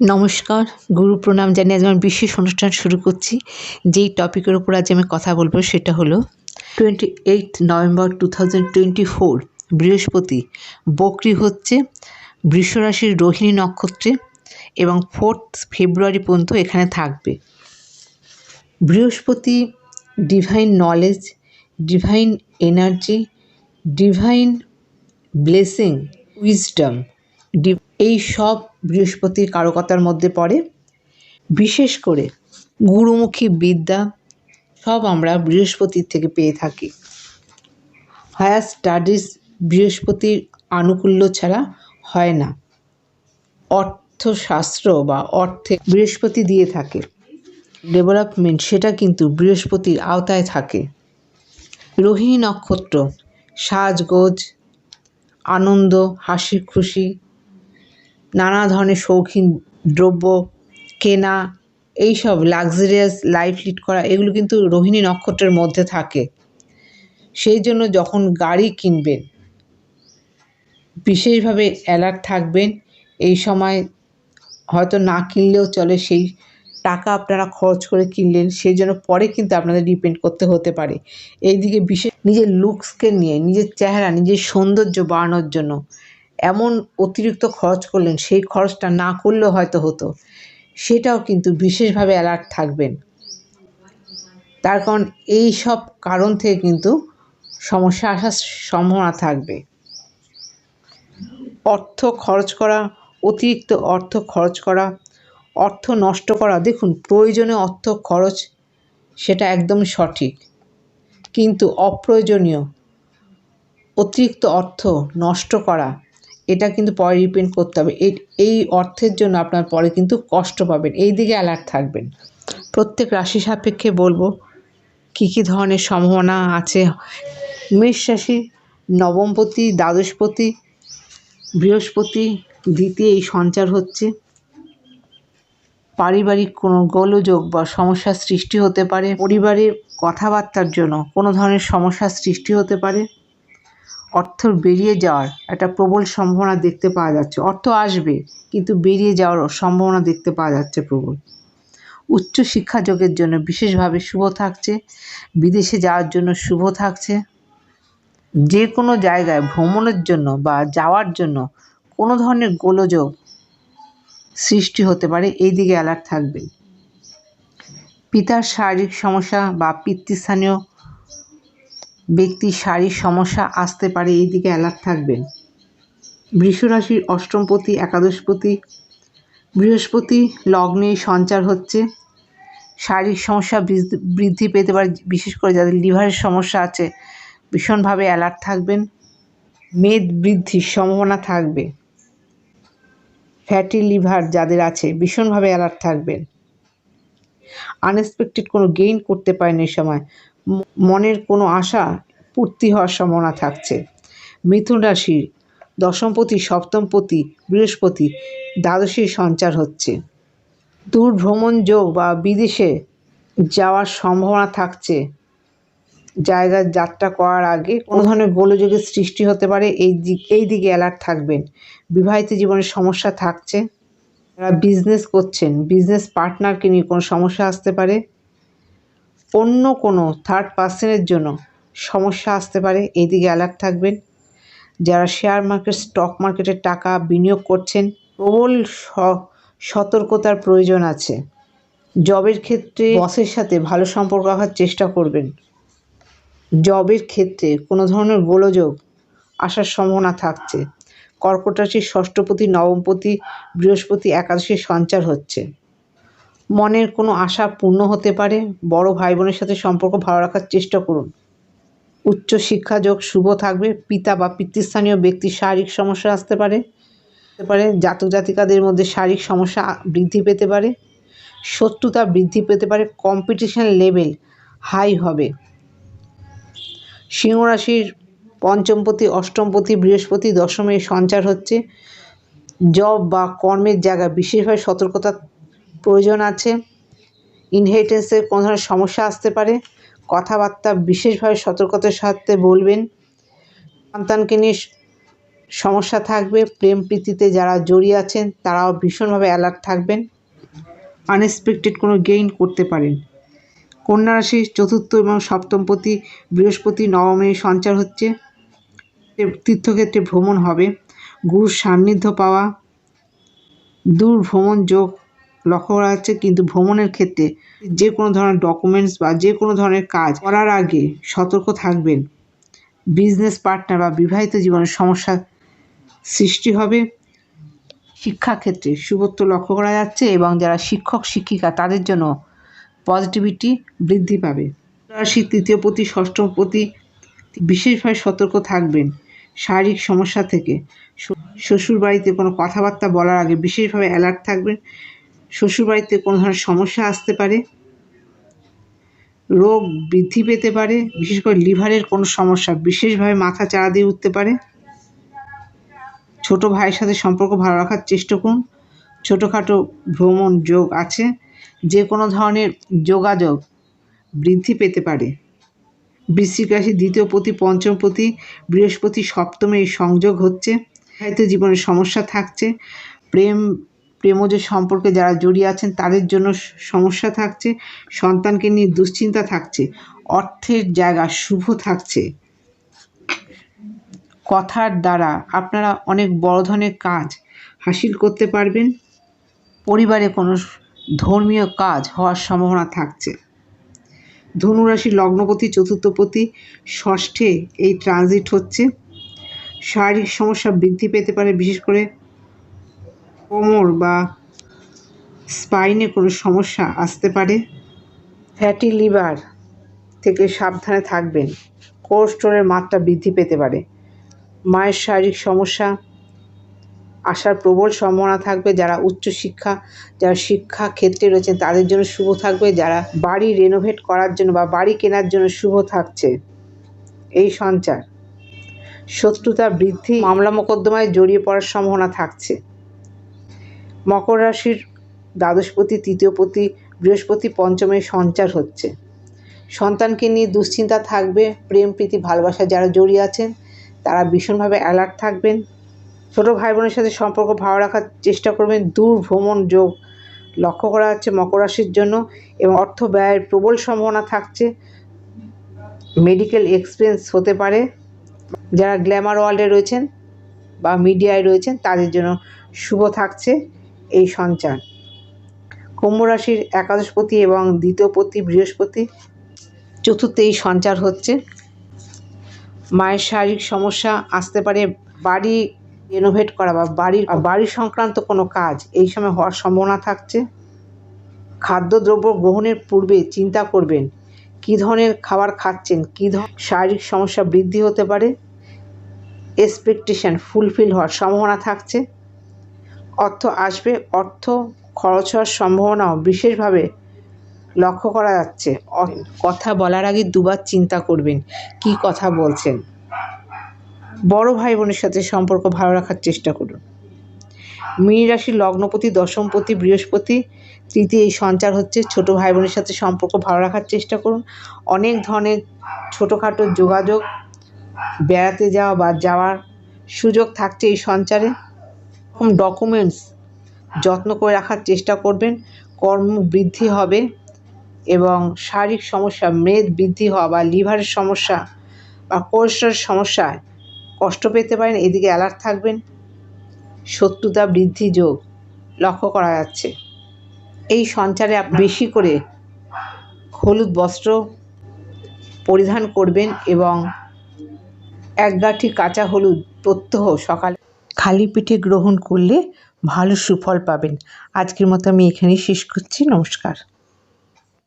নমস্কার, গুরু প্রণাম জানিয়ে আজ আমার বিশেষ অনুষ্ঠান শুরু করছি। যেই টপিকের উপর আজ আমি কথা বলব সেটা হলো twenty eight November two thousand twenty four বৃহস্পতি। বকরি হচ্ছে বৃষরাশির রোহিণী নক্ষত্রে এবং ফোর্থ ফেব্রুয়ারি পর্যন্ত এখানে থাকবে। বৃহস্পতি divine knowledge divine energy divine blessing wisdom এই সব বৃহস্পতির কারকতার মধ্যে পড়ে। বিশেষ করে গুরুমুখী বিদ্যা সব আমরা বৃহস্পতির থেকে পেয়ে থাকি। হায়ার স্টাডিজ বৃহস্পতির আনুকূল্য ছাড়া হয় না। অর্থশাস্ত্র বা অর্থে বৃহস্পতি দিয়ে থাকে। ডেভেলপমেন্ট সেটা কিন্তু বৃহস্পতির আওতায় থাকে। রোহিণী নক্ষত্র, সাজগোজ, আনন্দ হাসি খুশি নানা ধরনের শৌখিন দ্রব্য, কেনা, এইসব লাক্সারিয়াস লাইফ লিড করা, এগুলো কিন্তু রোহিণী নক্ষত্রের মধ্যে থাকে। সেই জন্য যখন গাড়ি কিনবেন, বিশেষভাবে অ্যালার্ট থাকবেন, এই সময় হয়তো না কিনলেও চলে, সেই টাকা আপনারা খরচ করে কিনলেন, সেই জন্য পরে কিন্তু আপনাদের ডিপেন্ড করতে হতে পারে। এইদিকে বিশেষ নিজের লুকসকে নিয়ে, নিজের চেহারা, নিজের সৌন্দর্য বাড়ানোর জন্য এমন অতিরিক্ত খরচ করলেন, সেই খরচটা না করলেও হয়তো হতো। সেটাও কিন্তু বিশেষভাবে অ্যালার্ট থাকবেন। তার কারণ এই সব কারণ থেকে কিন্তু সমস্যা আসার সম্ভাবনা থাকবে। অর্থ খরচ করা, অতিরিক্ত অর্থ খরচ করা, অর্থ নষ্ট করা, দেখুন, প্রয়োজনে অর্থ খরচ, সেটা একদম সঠিক। কিন্তু অপ্রয়োজনীয়, অতিরিক্ত অর্থ নষ্ট করা এটা কিন্তু পরে রিপেন্ড করতে হবে। এই অর্থের জন্য আপনার পরে কিন্তু কষ্ট পাবেন। এই দিকে অ্যালার্ট থাকবেন। প্রত্যেক রাশি সাপেক্ষে বলব, কী কী ধরনের সম্ভাবনা আছে? মেষ রাশি, নবমপতি, দ্বাদশপতি, বৃহস্পতি, দ্বিতীয় এই সঞ্চার হচ্ছে। পারিবারিক কোনো গোলযোগ বা সমস্যার সৃষ্টি হতে পারে। পরিবারের কথাবার্তার জন্য কোনো ধরনের সমস্যার সৃষ্টি হতে পারে। অর্থ বেরিয়ে যাওয়ার একটা প্রবল সম্ভাবনা দেখতে পাওয়া যাচ্ছে। অর্থ আসবে, কিন্তু বেরিয়ে যাওয়ার সম্ভাবনা দেখতে পাওয়া যাচ্ছে প্রবল। উচ্চ যোগের জন্য বিশেষভাবে শুভ থাকছে, বিদেশে যাওয়ার জন্য শুভ থাকছে। যে কোনো জায়গায় ভ্রমণের জন্য বা যাওয়ার জন্য কোনো ধরনের গোলযোগ সৃষ্টি হতে পারে, এই দিকে অ্যালার্ট থাকবে। পিতার শারীরিক সমস্যা বা পিতৃস্থানীয় ব্যক্তির শারীরিক সমস্যা আসতে পারে এই দিকে অ্যালার্ট থাকবেন বৃষরাশির অষ্টমপতি, একাদশপতি, বৃহস্পতি লগ্নে সঞ্চার হচ্ছে। শারীরিক সমস্যা বৃদ্ধি পেতে পারে, বিশেষ করে যাদের লিভারের সমস্যা আছে, ভীষণভাবে অ্যালার্ট থাকবেন। মেদ বৃদ্ধির সম্ভাবনা থাকবে। ফ্যাটি লিভার যাদের আছে, ভীষণভাবে অ্যালার্ট থাকবেন। আনএক্সপেক্টেড কোনো গেইন করতে পারেন এই সময়। মনের কোনো আশা পূর্তি হওয়ার সম্ভাবনা থাকছে। মিথুন রাশির দশমপতি, সপ্তমপতি, বৃহস্পতি দ্বাদশী সঞ্চার হচ্ছে। দূর ভ্রমণ যোগ বা বিদেশে যাওয়ার সম্ভাবনা থাকছে। জায়গায় যাত্রা করার আগে কোনো ধরনের গোলযোগের সৃষ্টি হতে পারে, এই দিক, এই দিকে অ্যালার্ট থাকবেন। বিবাহিত জীবনের সমস্যা থাকছে। যারা বিজনেস করছেন বিজনেস পার্টনারকে নিয়ে কোনো সমস্যা আসতে পারে। অন্য কোনো থার্ড পার্সনের জন্য সমস্যা আসতে পারে। এদিকে অ্যালার্ট থাকবেন। যারা শেয়ার মার্কেট স্টক মার্কেটের টাকা বিনিয়োগ করছেন, প্রবল সতর্কতার প্রয়োজন আছে। জবের ক্ষেত্রে বসের সাথে ভালো সম্পর্ক রাখার চেষ্টা করবেন। জবের ক্ষেত্রে কোনো ধরনের গোলযোগ আসার সম্ভাবনা থাকছে। কর্কট রাশির ষষ্ঠপতি, নবমপতি, বৃহস্পতি, একাদশী সঞ্চার হচ্ছে। মনের কোনো আশা পূর্ণ হতে পারে, বড় ভাই বোনের সাথে সম্পর্ক ভালো রাখার চেষ্টা করুন। উচ্চ শিক্ষা যোগ শুভ থাকবে, পিতা বা পিতৃস্থানীয় ব্যক্তির শারীরিক সমস্যা আসতে পারে পারে, জাতক জাতিকাদের মধ্যে শারীরিক সমস্যা বৃদ্ধি পেতে পারে, শত্রুতা বৃদ্ধি পেতে পারে কম্পিটিশন লেভেল হাই হবে। সিংহ রাশির পঞ্চমপতি, অষ্টমপতি, বৃহস্পতি দশমে সঞ্চার হচ্ছে। জব বা কর্মের জায়গা বিশেষভাবে সতর্কতার প্রয়োজন আছে। ইনহেরিটেন্সের কোনো ধরনের সমস্যা আসতে পারে। কথাবার্তা বিশেষভাবে সতর্কতার সাথে বলবেন। সন্তানকে নিয়ে সমস্যা থাকবে। প্রেম প্রীতিতে যারা জড়িয়ে আছেন, তারাও ভীষণভাবে অ্যালার্ট থাকবেন। আনএক্সপেক্টেড কোনো গেইন করতে পারেন। কন্যা রাশি চতুর্থ এবং সপ্তমপতি বৃহস্পতি নবমে সঞ্চার হচ্ছে। তীর্থক্ষেত্রে ভ্রমণ হবে। গুরুর সান্নিধ্য পাওয়া। দূর ভ্রমণ যোগ লক্ষ্য করা যাচ্ছে কিন্তু ভ্রমণের ক্ষেত্রে যে কোনো ধরনের ডকুমেন্টস বা যে কোনো ধরনের কাজ করার আগে সতর্ক থাকবেন। বিজনেস পার্টনার বা বিবাহিত জীবনের সমস্যা সৃষ্টি হবে। শিক্ষাক্ষেত্রে শুভত্ব লক্ষ্য করা যাচ্ছে এবং যারা শিক্ষক, শিক্ষিকা তাদের জন্য পজিটিভিটি বৃদ্ধি পাবে। রাশি তৃতীয় প্রতি, ষষ্ঠম প্রতি বিশেষভাবে সতর্ক থাকবেন। শারীরিক সমস্যা থেকে শ্বশুর বাড়িতে কোনো কথাবার্তা বলার আগে বিশেষভাবে অ্যালার্ট থাকবেন। শ্বশুর বাড়িতে কোনো ধরনের সমস্যা আসতে পারে? রোগ বৃদ্ধি পেতে পারে? বিশেষ করে লিভারের কোনো সমস্যা, বিশেষভাবে মাথা চাড়া দিয়ে উঠতে পারে? ছোট ভাইয়ের সাথে সম্পর্ক ভালো রাখার চেষ্টা করুন। ছোটোখাটো ভ্রমণ যোগ আছে, যে কোনো ধরনের যোগাযোগ বৃদ্ধি পেতে পারে। বৃশ্চিক রাশি দ্বিতীয় প্রতি পঞ্চম প্রতি বৃহস্পতি, সপ্তমে এই সংযোগ হচ্ছে। হয়তো জীবনের সমস্যা থাকছে, প্রেম প্রেমজ সম্পর্কে যারা জড়িয়ে আছেন, তাদের জন্য সমস্যা থাকছে, সন্তানকে নিয়ে দুশ্চিন্তা থাকছে, অর্থের জায়গা শুভ থাকছে। কথার দ্বারা আপনারা অনেক বড় ধরনের কাজ হাসিল করতে পারবেন। পরিবারে কোনো ধর্মীয় কাজ হওয়ার সম্ভাবনা থাকছে। ধনুরাশি লগ্নপতি, চতুর্থপতি, ষষ্ঠে এই ট্রানজিট হচ্ছে। শারীরিক সমস্যা বৃদ্ধি পেতে পারে, বিশেষ করে কোমর বা স্পাইনে কোনো সমস্যা আসতে পারে? ফ্যাটি লিভার থেকে সাবধানে থাকবেন। কোলেস্টোরের মাত্রা বৃদ্ধি পেতে পারে। মায়ের শারীরিক সমস্যা আসার প্রবল সম্ভাবনা থাকবে। যারা উচ্চশিক্ষা, যারা শিক্ষা ক্ষেত্রে রয়েছেন, তাদের জন্য শুভ থাকবে। যারা বাড়ি রেনোভেট করার জন্য বা বাড়ি কেনার জন্য শুভ থাকছে। এই সঞ্চার। শত্রুতা বৃদ্ধি মামলা মোকদ্দমায় জড়িয়ে পড়ার সম্ভাবনা থাকছে। মকর রাশির দ্বাদশপতি তৃতীয়পতি বৃহস্পতি, পঞ্চমে সঞ্চার হচ্ছে। সন্তানকে নিয়ে দুশ্চিন্তা থাকবে, প্রেম, প্রীতি, ভালোবাসা যারা জড়িয়ে আছেন, তারা ভীষণভাবে অ্যালার্ট থাকবেন। ছোটো ভাই বোনের সাথে সম্পর্ক ভালো রাখার চেষ্টা করবেন, দূর ভ্রমণ যোগ লক্ষ্য করা হচ্ছে মকর রাশির জন্য এবং অর্থ ব্যয়ের প্রবল সম্ভাবনা থাকছে। মেডিকেল এক্সপেন্স হতে পারে। যারা গ্ল্যামার ওয়ার্ল্ডে রয়েছেন বা মিডিয়ায় রয়েছেন, তাদের জন্য শুভ থাকছে। এই সঞ্চার। কুম্ভ রাশির একাদশপতি এবং দ্বিতীয়পতি বৃহস্পতি। চতুর্থে এই সঞ্চার হচ্ছে। মায়ের শারীরিক সমস্যা আসতে পারে, বাড়ি রেনোভেট করা বা বাড়ির, বাড়ি সংক্রান্ত কোনো কাজ এই সময় হওয়ার সম্ভাবনা থাকছে। খাদ্যদ্রব্য গ্রহণের পূর্বে চিন্তা করবেন, কী ধরনের খাবার খাচ্ছেন, কী ধরনের শারীরিক সমস্যা বৃদ্ধি হতে পারে। এক্সপেকটেশন ফুলফিল হওয়ার সম্ভাবনা থাকছে। অর্থ আসবে, অর্থ খরচ হওয়ার সম্ভাবনাও বিশেষভাবে লক্ষ্য করা যাচ্ছে। কথা বলার আগে দুবার চিন্তা করবেন, কি কথা বলছেন। বড় ভাই বোনের সাথে সম্পর্ক ভালো রাখার চেষ্টা করুন। মীন রাশির লগ্নপতি, দশমপতি, বৃহস্পতি, তৃতীয় এই সঞ্চার হচ্ছে, ছোট ভাই বোনের সাথে সম্পর্ক ভালো রাখার চেষ্টা করুন। অনেক ধরনের ছোটোখাটো যোগাযোগ, বেড়াতে যাওয়া বা যাওয়ার সুযোগ থাকছে এই সঞ্চারে। ডকুমেন্টস যত্ন করে রাখার চেষ্টা করবেন। কর্ম বৃদ্ধি হবে এবং শারীরিক সমস্যা, মেদ বৃদ্ধি হওয়া বা লিভারের সমস্যা বা কোলেস্ট্রলের সমস্যায় কষ্ট পেতে পারেন, এদিকে অ্যালার্ট থাকবেন। শত্রুতা বৃদ্ধি যোগ লক্ষ্য করা যাচ্ছে। এই সঞ্চারে আপনি বেশি করে হলুদ বস্ত্র পরিধান করবেন এবং এক গাঁঠি কাঁচা হলুদ প্রত্যহ সকালে খালি পিঠে গ্রহণ করলে ভালো সুফল পাবেন। আজকের মতো আমি এখানেই শেষ করছি। নমস্কার।